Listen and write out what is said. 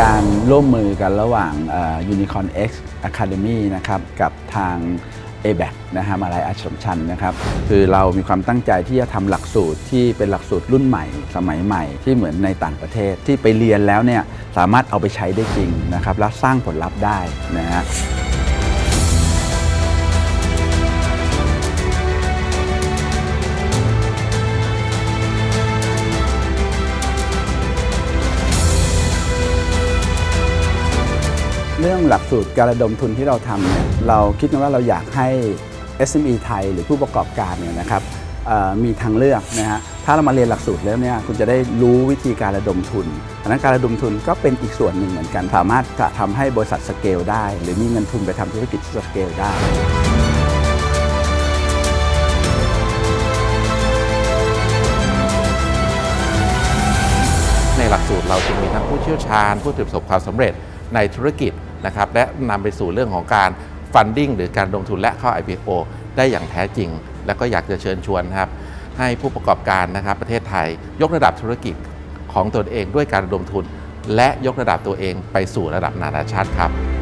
การร่วมมือกันระหว่างเอ่อ Unicorn X Academy นะครับกับทาง a b a c นะฮะมาลายอาชมชันนะครับ คือเรามีความตั้งใจที่จะทำหลักสูตรที่เป็นหลักสูตรรุ่นใหม่ สมัยใหม่ที่เหมือนในต่างประเทศที่ไปเรียนแล้วเนี่ยสามารถเอาไปใช้ได้จริงนะครับและสร้างผลลัพธ์ได้นะฮะ เรื่องหลักสูตรการระดมทุนที่เราทำเนี่ยเราคิดกันว่าเราอยากให้ SME ไทยหรือผู้ประกอบการเนี่ยนะครับมีทางเลือกนะฮะถ้าเรามาเรียนหลักสูตรแล้วเนี่ยคุณจะได้รู้วิธีการระดมทุนดังนั้นการระดมทุนก็เป็นอีกส่วนหนึ่งเหมือนกัน สามารถจะทำให้บริษัทสเกลได้ หรือมีเงินทุนไปทำธุรกิจสเกลได้ในหลักสูตรเราจึงมีทั้งผู้เชี่ยวชาญ ผู้ที่ประสบความสำเร็จในธุรกิจ นะครับและนำไปสู่เรื่องของการฟันดิ้งหรือการลงทุนและเข้า IPO ได้อย่างแท้จริง แล้วก็อยากจะเชิญชวนครับให้ผู้ประกอบการนะครับประเทศไทย ยกระดับธุรกิจของตนเองด้วยการลงทุน และยกระดับตัวเองไปสู่ระดับนานาชาติครับ